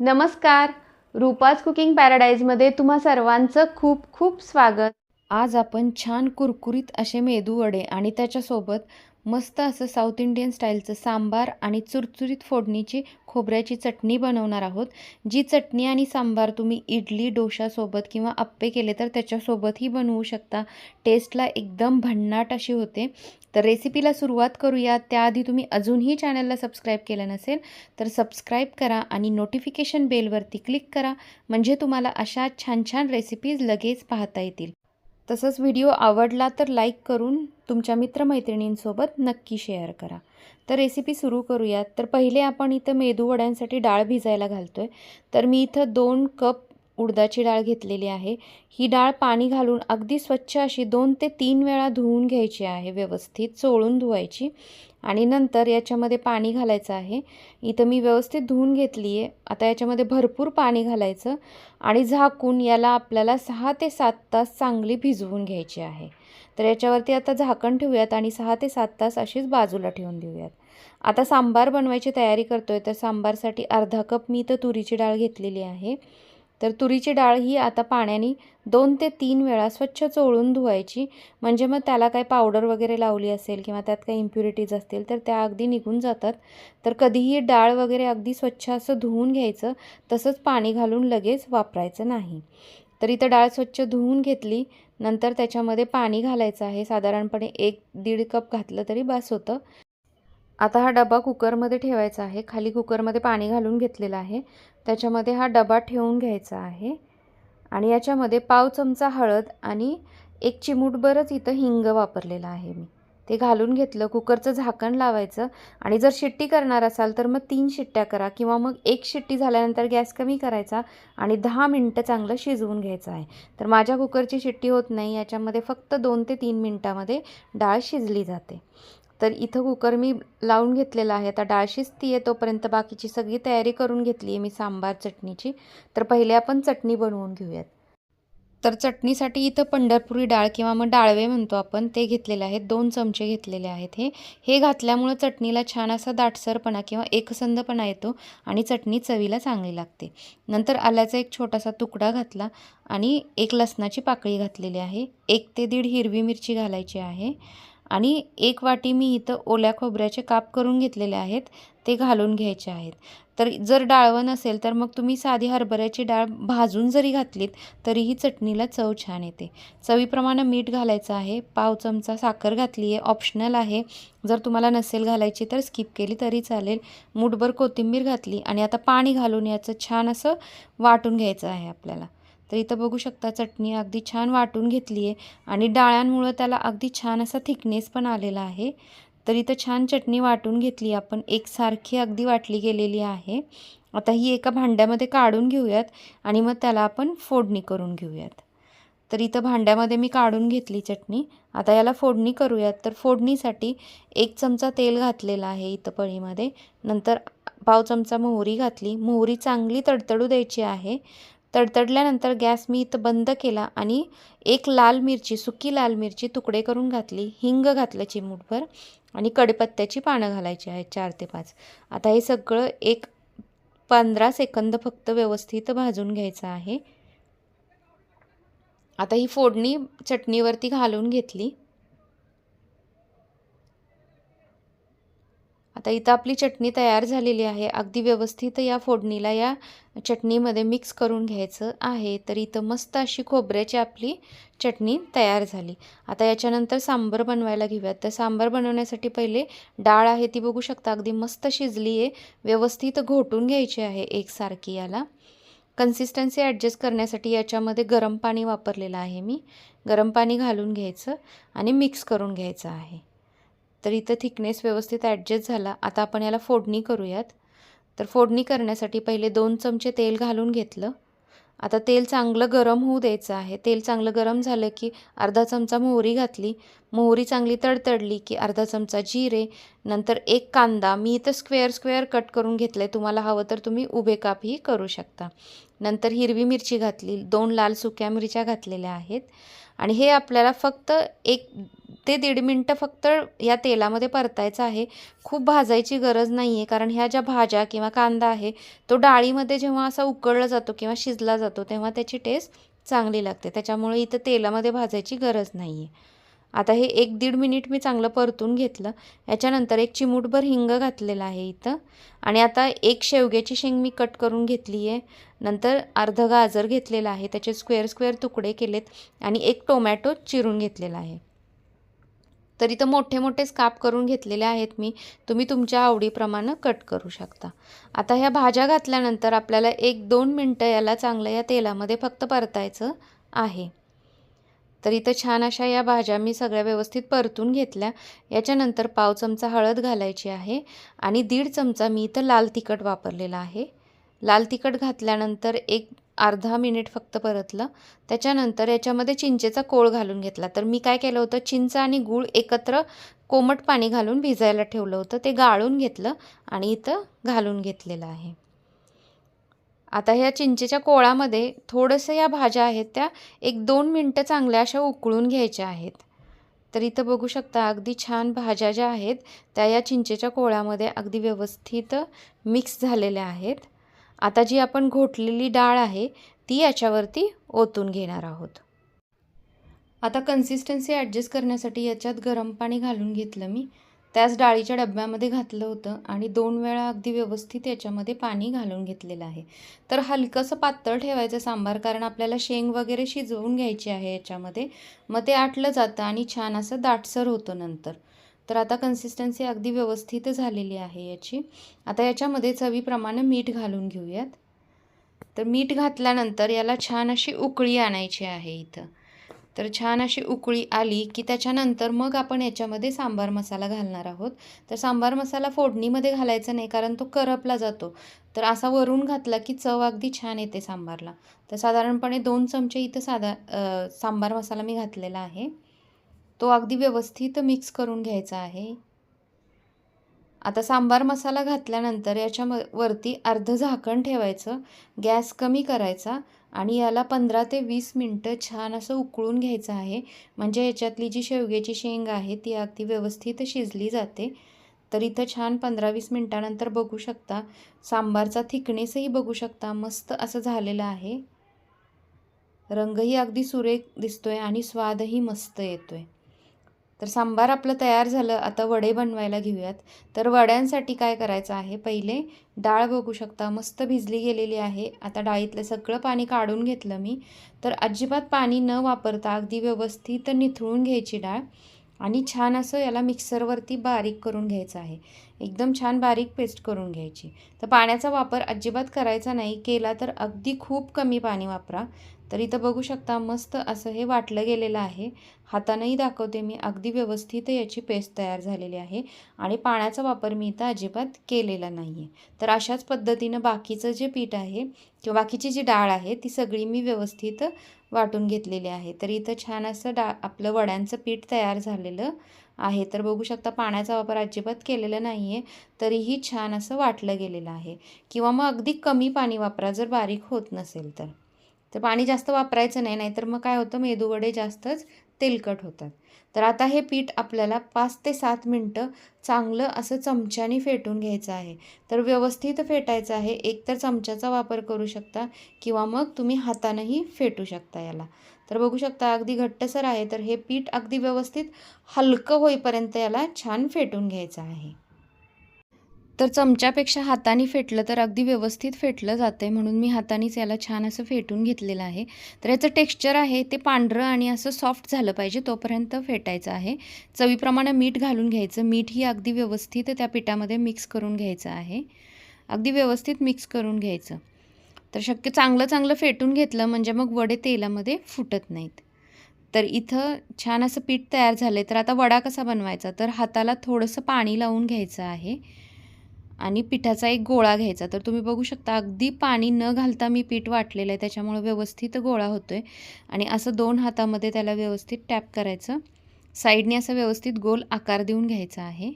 नमस्कार. रूपाज कुकिंग पॅराडाईजमध्ये तुम्हा सर्वांचं खूप खूप स्वागत. आज आपण छान कुरकुरीत असे मेदू वडे आणि त्याच्यासोबत मस्त असं साऊथ इंडियन स्टाईलचं सांबार आणि चुरचुरीत फोडणीची खोबऱ्याची चटणी बनवणार आहोत. जी चटणी आणि सांबार तुम्ही इडली डोशासोबत किंवा अप्पे केले तर त्याच्यासोबतही बनवू शकता. टेस्टला एकदम भन्नाट अशी होते. तर रेसिपीला सुरुवात करूया. त्याआधी तुम्ही अजूनही चॅनलला सबस्क्राईब केलं नसेल तर सबस्क्राईब करा आणि नोटिफिकेशन बेलवरती क्लिक करा. म्हणजे तुम्हाला अशा छान छान रेसिपीज लगेच पाहता येतील. तसंच व्हिडिओ आवडला तर लाईक करून तुमच्या मित्रमैत्रिणींसोबत नक्की शेअर करा. तर रेसिपी सुरू करूयात. तर पहिले आपण इथं मेदू वड्यांसाठी डाळ भिजायला घालतो आहे तर मी इथं दोन कप उडदाची डाळ घेतलेली आहे. ही डाळ पाणी घालून अगदी स्वच्छ अशी दोन ते तीन वेळा धुवून घ्यायची आहे व्यवस्थित चोळून धुवायची. आणि नंतर याच्यामध्ये पाणी घालायचं आहे. इथं मी व्यवस्थित धुवून घेतली आहे आता याच्यामध्ये भरपूर पाणी घालायचं आणि झाकून याला आपल्याला सहा ते सात तास चांगली भिजवून घ्यायची आहे. तर याच्यावरती आता झाकण ठेवूयात आणि सहा ते सात तास अशीच बाजूला ठेवून देऊयात. आता सांबार बनवायची तयारी करतो आहे तर सांबारसाठी अर्धा कप मी इथं तुरीची डाळ घेतलेली आहे. तर तुरीची डाळ ही आता पाण्याने दोन ते तीन वेळा स्वच्छ चोळून धुवायची. म्हणजे मग त्याला काही पावडर वगैरे लावली असेल किंवा त्यात काही इम्प्युरिटीज असतील तर त्या अगदी निघून जातात. तर कधीही डाळ वगैरे अगदी स्वच्छ असं धुवून घ्यायचं तसंच पाणी घालून लगेच वापरायचं नाही. तर इथं डाळ स्वच्छ धुवून घेतली नंतर त्याच्यामध्ये पाणी घालायचं आहे. साधारणपणे एक दीड कप घातलं तरी बस होतं. आता हा डबा कुकरमध्ये ठेवायचा आहे. खाली कुकरमध्ये पाणी घालून घेतलेलं आहे. त्याच्यामध्ये हा डबा ठेवून घ्यायचा आहे. आणि याच्यामध्ये पाव चमचा हळद आणि एक चिमूटभरच इथं हिंग वापरलेलं आहे मी. ते घालून घेतलं कुकरचं झाकण लावायचं आणि जर शिट्टी करणार असाल तर मग तीन शिट्ट्या करा किंवा मग एक शिट्टी झाल्यानंतर गॅस कमी करायचा आणि दहा मिनटं चांगलं शिजवून घ्यायचं आहे. तर माझ्या कुकरची शिट्टी होत नाही याच्यामध्ये फक्त दोन ते तीन मिनटामध्ये डाळ शिजली जाते. तर इथं कुकर मी लावून घेतलेला आहे. आता डाळ शिजती आहे तोपर्यंत बाकीची सगळी तयारी करून घेतली आहे मी सांबार चटणीची. तर पहिले आपण चटणी बनवून घेऊयात. तर चटणीसाठी इथं पंढरपुरी डाळ किंवा मग डाळवे म्हणतो आपण ते घेतलेले आहेत. दोन चमचे घेतलेले आहेत हे. हे घातल्यामुळं चटणीला छान असा दाटसरपणा किंवा एकसंधपणा येतो आणि चटणी चवीला चांगली लागते. नंतर आल्याचा एक छोटासा तुकडा घातला आणि एक लसणाची पाकळी घातलेली आहे. एक ते दीड हिरवी मिरची घालायची आहे. आणि एक वाटी मी इथं ओल्या खोबऱ्याचे काप करून घेतलेले आहेत ते घालून घ्यायचे आहेत. तर जर डाळवण नसेल तर मग तुम्ही साधी हरभऱ्याची डाळ भाजून जरी घातलीत तरीही चटणीला चव छान येते. चवीप्रमाणे मीठ घालायचं आहे पाव चमचा साखर घातली आहे ऑप्शनल आहे. जर तुम्हाला नसेल घालायची तर स्किप केली तरी चालेल. मूठभर कोथिंबीर घातली आणि आता पाणी घालून याचं छान असं वाटून घ्यायचं आहे आपल्याला. तर इथं बघू शकता चटणी अगदी छान वाटून घेतली आहे आणि डाळ्यांमुळं त्याला अगदी छान असा थिकनेस पण आलेला आहे. तर इथं छान चटणी वाटून घेतली आपण. एकसारखी अगदी वाटली गेलेली आहे. आता ही एका भांड्यामध्ये काढून घेऊयात आणि मग त्याला आपण फोडणी करून घेऊयात. तर इथं भांड्यामध्ये मी काढून घेतली चटणी. आता याला फोडणी करूयात. तर फोडणीसाठी एक चमचा तेल घातलेला आहे इथं पळीमध्ये. नंतर पाव चमचा मोहरी घातली. मोहरी चांगली तडतडू द्यायची आहे. तडतडल्यानंतर गॅस मी इथं बंद केला आणि एक लाल मिरची सुकी लाल मिरची तुकडे करून घातली हिंग घातलं चिमूटभर आणि कडपत्त्याची पानं घालायची आहेत चार ते पाच. आता हे सगळं एक पंधरा सेकंद फक्त व्यवस्थित भाजून घ्यायचं आहे. आता ही फोडणी चटणीवरती घालून घेतली. आता इथं आपली चटणी तयार झालेली आहे. अगदी व्यवस्थित या फोडणीला या चटणीमध्ये मिक्स करून घ्यायचं आहे. तर इथं मस्त अशी खोबऱ्याची आपली चटणी तयार झाली. आता याच्यानंतर सांबर बनवायला घेऊयात. तर सांबर बनवण्यासाठी पहिले डाळ आहे ती बघू शकता. अगदी मस्त शिजली आहे. व्यवस्थित घोटून घ्यायची आहे एकसारखी याला. कन्सिस्टन्सी ॲडजस्ट करण्यासाठी याच्यामध्ये गरम पाणी वापरलेलं आहे मी. गरम पाणी घालून घ्यायचं आणि मिक्स करून घ्यायचं आहे. तर इथं थिकनेस व्यवस्थित ॲडजस्ट झाला. आता आपण याला फोडणी करूयात. तर फोडणी करण्यासाठी पहिले दोन चमचे तेल घालून घेतलं. आता तेल चांगलं गरम होऊ द्यायचं आहे. तेल चांगलं गरम झालं की अर्धा चमचा मोहरी घातली. मोहरी चांगली तडतडली की अर्धा चमचा जिरे. नंतर एक कांदा. मी इथं स्क्वेअर स्क्वेअर कट करून घेतलं आहे तुम्हाला हवं तर तुम्ही उभे कापही करू शकता. नंतर हिरवी मिरची घातली. दोन लाल सुक्या मिरच्या घातलेल्या आहेत. आणि हे आपल्याला फक्त एक ते दीड मिनटं फक्त या तेलामध्ये परतायचं आहे. खूप भाजायची गरज नाही आहे कारण ह्या ज्या भाज्या किंवा कांदा आहे तो डाळीमध्ये जेव्हा असा उकळला जातो किंवा शिजला जातो तेव्हा त्याची टेस्ट चांगली लागते. त्याच्यामुळे इथं तेलामध्ये भाजायची गरज नाही आहे आता हे एक दीड मिनिट मी चांगलं परतून घेतलं. याच्यानंतर एक चिमूटभर हिंग घातलेलं आहे इथं. आणि आता एक शेवग्याची शेंग मी कट करून घेतली आहे नंतर अर्ध गाजर घेतलेलं आहे. त्याचे स्क्वेअर स्क्वेअर तुकडे केलेत. आणि एक टोमॅटो चिरून घेतलेला आहे. तर इथं मोठे मोठे स्काप करून घेतलेले आहेत मी. तुम्ही तुमच्या आवडीप्रमाणे कट करू शकता. आता ह्या भाज्या घातल्यानंतर आपल्याला एक दोन मिनटं याला चांगलं या तेलामध्ये फक्त परतायचं आहे. तर इथं छान अशा या भाज्या मी सगळ्या व्यवस्थित परतून घेतल्या. याच्यानंतर पाव चमचा हळद घालायची आहे आणि दीड चमचा मी इथं लाल तिखट वापरलेला आहे. लाल तिखट घातल्यानंतर एक अर्धा मिनिट फक्त परतलं. त्याच्यानंतर याच्यामध्ये चिंचेचा कोळ घालून घेतला. तर मी काय केलं होतं? चिंच आणि गूळ एकत्र कोमट पाणी घालून भिजायला ठेवलं होतं. ते गाळून घेतलं आणि इथं घालून घेतलेलं आहे. आता ह्या चिंचेच्या कोळामध्ये थोडंसं या भाज्या आहेत त्या एक दोन मिनटं चांगल्या अशा उकळून घ्यायच्या आहेत. तर इथं बघू शकता अगदी छान भाज्या ज्या आहेत त्या या चिंचेच्या कोळामध्ये अगदी व्यवस्थित मिक्स झालेल्या आहेत. आता जी आपण घोटलेली डाळ आहे ती याच्यावरती ओतून घेणार आहोत. आता कन्सिस्टन्सी ॲडजस्ट करण्यासाठी याच्यात गरम पाणी घालून घेतलं मी. त्याच डाळीच्या डब्यामध्ये घातलं होतं आणि दोन वेळा अगदी व्यवस्थित याच्यामध्ये पाणी घालून घेतलेलं आहे. तर हलकंसं पातळ ठेवायचं सांबार कारण आपल्याला शेंग वगैरे शिजवून घ्यायची आहे याच्यामध्ये. मग ते आटलं जातं आणि छान असं दाटसर होतं नंतर. तर आता कन्सिस्टन्सी अगदी व्यवस्थित झालेली आहे याची. आता याच्यामध्ये चवीप्रमाणे मीठ घालून घेऊयात. तर मीठ घातल्यानंतर याला छान अशी उकळी आणायची आहे इथं. तर छान अशी उकळी आली की त्याच्यानंतर मग आपण याच्यामध्ये सांबार मसाला घालणार आहोत. तर सांबार मसाला फोडणीमध्ये घालायचा नाही कारण तो करपला जातो. तर असा वरून घातला की चव अगदी छान येते सांबारला. तर साधारणपणे दोन चमचे इथं साधा सांबार मसाला मी घातलेला आहे. तो अगदी व्यवस्थित मिक्स करून घ्यायचा आहे. आता सांबार मसाला घातल्यानंतर याच्या वरती अर्ध झाकण ठेवायचं गॅस कमी करायचा आणि याला पंधरा ते वीस मिनटं छान असं उकळून घ्यायचं आहे. म्हणजे याच्यातली जी शेवग्याची शेंग आहे ती अगदी व्यवस्थित शिजली जाते. तर इथं छान पंधरा वीस मिनटानंतर बघू शकता. सांबारचा थिकनेसही बघू शकता. मस्त असं झालेलं आहे. रंगही अगदी सुरेख दिसतोय आणि स्वादही मस्त येतोय. तर सांबार आपलं तयार झालं आता वडे बनवायला घेऊयात. तर वड्यांसाठी काय करायचं आहे? पहिले डाळ बघू शकता. मस्त भिजली गेलेली आहे. आता डाळीतलं सगळं पाणी काढून घेतलं मी. तर अजिबात पाणी न वापरता अगदी व्यवस्थित निथळून घ्यायची डाळ आणि छान असं याला मिक्सरवरती बारीक करून घ्यायचं आहे. एकदम छान बारीक पेस्ट करून घ्यायची. तर पाण्याचा वापर अजिबात करायचा नाही. केला तर अगदी खूप कमी पाणी वापरा. तर इथं बघू शकता मस्त असं हे वाटलं गेलेलं आहे. हातानंही दाखवते मी अगदी व्यवस्थित याची पेस्ट तयार झालेली आहे आणि पाण्याचा वापर मी इथं अजिबात केलेला नाही आहे तर अशाच पद्धतीनं बाकीचं जे पीठ आहे किंवा बाकीची जी डाळ आहे ती सगळी मी व्यवस्थित वाटून घेतलेली आहे. तर इथं छान असं डा आपलं वड्यांचं पीठ तयार झालेलं आहे. तर बघू शकता पाण्याचा वापर अजिबात केलेला नाही आहे तरीही छान असं वाटलं गेलेलं आहे. किंवा मग अगदी कमी पाणी वापरा जर बारीक होत नसेल तर. तर पाणी जास्त वापरायचं नाही नाहीतर मग काय होतं मेदूवडे जास्तच तेलकट होतात. तर आता हे पीठ आपल्याला पाच ते सात मिनटं चांगलं असं चमच्याने फेटून घ्यायचं आहे. तर व्यवस्थित फेटायचं आहे. एक तर चमच्याचा वापर करू शकता किंवा मग तुम्ही हातानंही फेटू शकता याला. तर बघू शकता अगदी घट्टसर आहे. तर हे पीठ अगदी व्यवस्थित हलकं होईपर्यंत याला छान फेटून घ्यायचं आहे. तर चमच्यापेक्षा हाताने फेटलं तर अगदी व्यवस्थित फेटलं जातं आहे म्हणून मी हातानेच याला छान असं फेटून घेतलेलं आहे. तर याचं टेक्स्चर आहे ते पांढरं आणि असं सॉफ्ट झालं पाहिजे तोपर्यंत फेटायचं आहे. चवीप्रमाणे मीठ घालून घ्यायचं. मीठही अगदी व्यवस्थित त्या पिठामध्ये मिक्स करून घ्यायचं आहे. अगदी व्यवस्थित मिक्स करून घ्यायचं. तर शक्य चांगलं चांगलं फेटून घेतलं म्हणजे मग वडे तेलामध्ये फुटत नाहीत. तर इथं छान असं पीठ तयार झालं आहे तर आता वडा कसा बनवायचा? तर हाताला थोडंसं पाणी लावून घ्यायचं आहे. आणि पिठाचा एक गोळा घ्यायचा. तर तुम्ही बघू शकता अगदी पाणी न घालता मी पीठ वाटलेलं आहे. त्याच्यामुळे व्यवस्थित गोळा होतो आहे आणि असं दोन हातामध्ये त्याला व्यवस्थित टॅप करायचं. साईडने असं व्यवस्थित गोल आकार देऊन घ्यायचा आहे.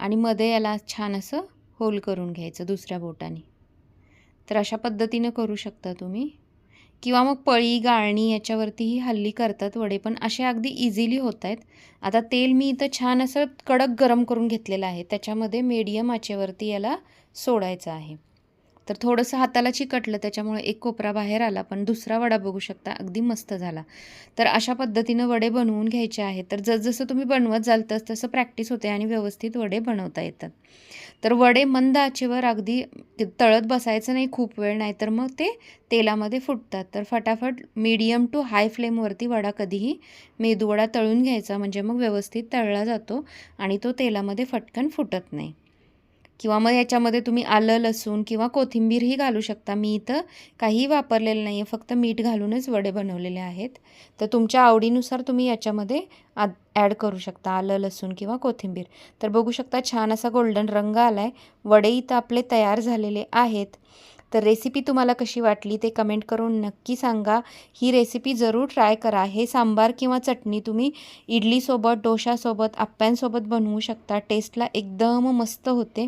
आणि मध्ये याला छान असं होल करून घ्यायचं दुसऱ्या बोटाने. तर अशा पद्धतीनं करू शकता तुम्ही. किंवा मग पळी गाळणी याच्यावरतीही हल्ली करतात वडे पण असे अगदी इझिली होत आहेत आता तेल मी इथं छान असं कडक गरम करून घेतलेलं आहे. त्याच्यामध्ये मीडियम आचेवरती याला सोडायचं आहे. तर थोडंसं हाताला चिकटलं त्याच्यामुळे एक कोपरा बाहेर आला पण दुसरा वडा बघू शकता अगदी मस्त झाला. तर अशा पद्धतीनं वडे बनवून घ्यायचे आहेत. तर जसजसं तुम्ही बनवत जाल तस तसं प्रॅक्टिस होते आणि व्यवस्थित वडे बनवता येतात. तर वडे मंद आचेवर अगदी तळत बसायचं नाही खूप वेळ नाही तर मग ते तेलामध्ये फुटतात. तर फटाफट मीडियम टू हाय फ्लेमवरती वडा कधीही मेदूवडा तळून घ्यायचा म्हणजे मग व्यवस्थित तळला जातो आणि तो तेलामध्ये फटकन फुटत नाही. किंवा मग याच्यामध्ये तुम्ही आलं लसूण किंवा कोथिंबीरही घालू शकता. मी इथं काहीही वापरलेलं नाही आहे फक्त मीठ घालूनच वडे बनवलेले आहेत. तर तुमच्या आवडीनुसार तुम्ही याच्यामध्ये आ ॲड करू शकता आलं लसूण किंवा कोथिंबीर. तर बघू शकता छान असा गोल्डन रंग आला आहे वडे इथं आपले तयार झालेले आहेत. तर रेसिपी तुम्हाला कशी वाटली ते कमेंट करून नक्की सांगा. ही रेसिपी जरूर ट्राय करा. हे सांबार किंवा चटणी तुम्ही इडलीसोबत डोशासोबत आप्प्यांसोबत बनवू शकता. टेस्टला एकदम मस्त होते.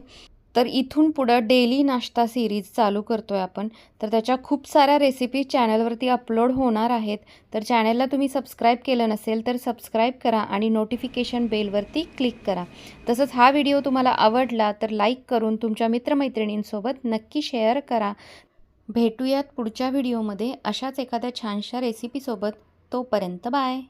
तर इथून पुढं डेली नाश्ता सिरीज चालू करतो आहे आपण. तर त्याच्या खूप साऱ्या रेसिपी चॅनलवरती अपलोड होणार आहेत. तर चॅनलला तुम्ही सबस्क्राईब केलं नसेल तर सबस्क्राईब करा आणि नोटिफिकेशन बेलवरती क्लिक करा. तसंच हा व्हिडिओ तुम्हाला आवडला तर लाईक करून तुमच्या मित्रमैत्रिणींसोबत नक्की शेअर करा. भेटूयात पुढच्या व्हिडिओमध्ये अशाच एखाद्या छानशा रेसिपीसोबत तोपर्यंत बाय